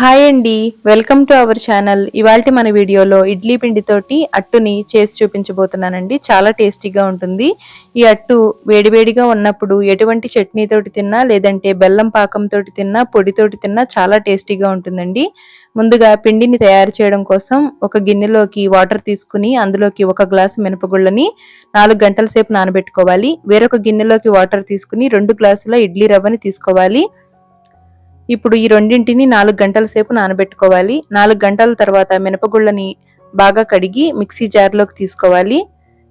Hi అండి welcome to our channel. ఇవాళ మన వీడియోలో ఇడ్లీ పిండితోటి అట్టుని చేసి చూపించబోతున్నానండి. చాలా టేస్టీగా ఉంటుంది. ఈ అట్టు వేడివేడిగా ఉన్నప్పుడు ఎటువంటి చట్నీతోటి తిన్నా లేదంటే బెల్లం పాకంతో తిన్నా పొడితోటి తిన్నా చాలా టేస్టీగా ఉంటుందండి. ముందుగా పిండిని తయారు చేయడం కోసం ఒక గిన్నెలోకి వాటర్ తీసుకుని అందులోకి ఒక గ్లాసు మినపగుళ్ళని నాలుగు గంటల సేపు నానబెట్టుకోవాలి. వేరొక గిన్నెలోకి వాటర్ తీసుకుని రెండు గ్లాసుల ఇడ్లీ రవ్వని తీసుకోవాలి. ఇప్పుడు ఈ రెండింటిని నాలుగు గంటల సేపు నానబెట్టుకోవాలి. నాలుగు గంటల తర్వాత మినపగుళ్ళని బాగా కడిగి మిక్సీ జార్లోకి తీసుకోవాలి.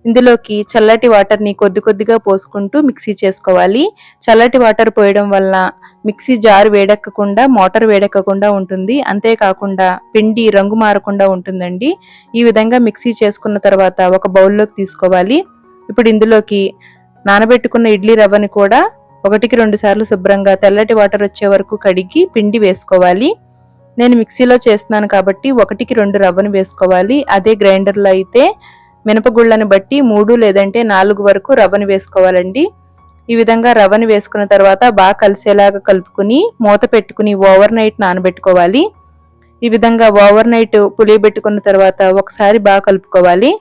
ఇందులోకి చల్లటి వాటర్ని కొద్ది కొద్దిగా పోసుకుంటూ మిక్సీ చేసుకోవాలి. చల్లటి వాటర్ పోయడం వల్ల మిక్సీ జార్ వేడెక్కకుండా మోటార్ వేడెక్కకుండా ఉంటుంది. అంతేకాకుండా పిండి రంగు మారకుండా ఉంటుందండి. ఈ విధంగా మిక్సీ చేసుకున్న తర్వాత ఒక బౌల్లోకి తీసుకోవాలి. ఇప్పుడు ఇందులోకి నానబెట్టుకున్న ఇడ్లీ రవ్వని కూడా ఒకటికి రెండు సార్లు శుభ్రంగా తెల్లటి వాటర్ వచ్చే వరకు కడిగి పిండి వేసుకోవాలి. నేను మిక్సీలో చేస్తున్నాను కాబట్టి ఒకటికి రెండు రవ్వను వేసుకోవాలి. అదే గ్రైండర్లో అయితే మినపగుళ్ళను బట్టి మూడు లేదంటే నాలుగు వరకు రవ్వను వేసుకోవాలండి. ఈ విధంగా రవ్వను వేసుకున్న తర్వాత బాగా కలిసేలాగా కలుపుకుని మూత పెట్టుకుని ఓవర్ నైట్ నానబెట్టుకోవాలి. ఈ విధంగా ఓవర్ నైట్ పులియబెట్టుకున్న తర్వాత ఒకసారి బాగా కలుపుకోవాలి.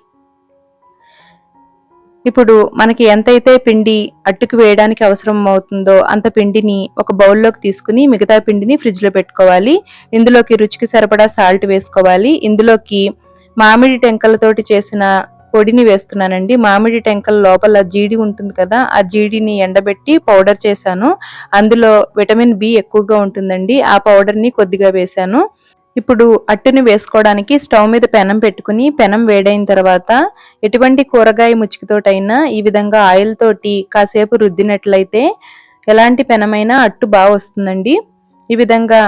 ఇప్పుడు మనకి ఎంతైతే పిండి అట్టుకు వేయడానికి అవసరం అవుతుందో అంత పిండిని ఒక బౌల్లోకి తీసుకుని మిగతా పిండిని ఫ్రిడ్జ్లో పెట్టుకోవాలి. ఇందులోకి రుచికి సరిపడా సాల్ట్ వేసుకోవాలి. ఇందులోకి మామిడి టెంకలతోటి చేసిన పొడిని వేస్తున్నానండి. మామిడి టెంకల లోపల జీడి ఉంటుంది కదా ఆ జీడిని ఎండబెట్టి పౌడర్ చేశాను. అందులో విటమిన్ బి ఎక్కువగా ఉంటుందండి. ఆ పౌడర్ని కొద్దిగా వేశాను. ఇప్పుడు అట్టుని వేసుకోవడానికి స్టవ్ మీద పెనం పెట్టుకుని పెనం వేడైన తర్వాత ఎటువంటి కూరగాయ ముచ్చికతోటైనా ఈ విధంగా ఆయిల్ తోటి కాసేపు రుద్దినట్లయితే ఎలాంటి పెనమైనా అట్టు బాగా వస్తుందండి. ఈ విధంగా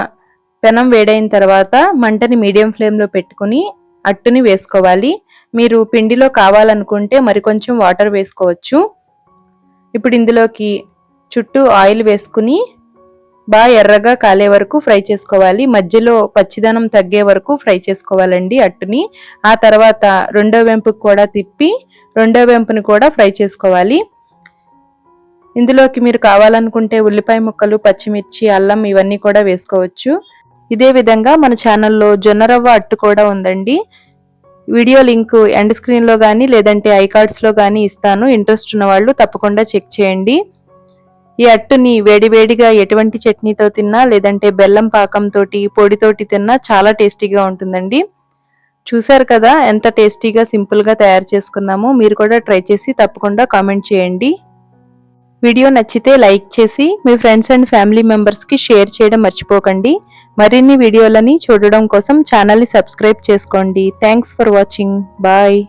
పెనం వేడైన తర్వాత మంటని మీడియం ఫ్లేమ్లో పెట్టుకుని అట్టుని వేసుకోవాలి. మీరు పిండిలో కావాలనుకుంటే మరికొంచెం వాటర్ వేసుకోవచ్చు. ఇప్పుడు ఇందులోకి చుట్టూ ఆయిల్ వేసుకుని బాగా ఎర్రగా కాలే వరకు ఫ్రై చేసుకోవాలి. మధ్యలో పచ్చిదనం తగ్గే వరకు ఫ్రై చేసుకోవాలండి అట్టుని. ఆ తర్వాత రెండో వెంపుకు కూడా తిప్పి రెండో వెంపుని కూడా ఫ్రై చేసుకోవాలి. ఇందులోకి మీరు కావాలనుకుంటే ఉల్లిపాయ ముక్కలు పచ్చిమిర్చి అల్లం ఇవన్నీ కూడా వేసుకోవచ్చు. ఇదే విధంగా మన ఛానల్లో జొన్న రవ్వ అట్టు కూడా ఉందండి. వీడియో లింక్ ఎండ్ స్క్రీన్లో కానీ లేదంటే ఐకార్డ్స్లో కానీ ఇస్తాను. ఇంట్రెస్ట్ ఉన్న వాళ్ళు తప్పకుండా చెక్ చేయండి. ఈ అట్టుని వేడివేడిగా ఎటువంటి చట్నీతో తిన్నా లేదంటే బెల్లం పాకంతో పొడితోటి తిన్నా చాలా టేస్టీగా ఉంటుందండి. చూసారు కదా ఎంత టేస్టీగా సింపుల్గా తయారు చేసుకున్నామో మీరు కూడా ట్రై చేసి తప్పకుండా కామెంట్ చేయండి. వీడియో నచ్చితే లైక్ చేసి మీ ఫ్రెండ్స్ అండ్ ఫ్యామిలీ మెంబర్స్కి షేర్ చేయడం మర్చిపోకండి. మరిన్ని వీడియోలని చూడడం కోసం ఛానల్ని సబ్స్క్రైబ్ చేసుకోండి. Thanks for watching. బాయ్.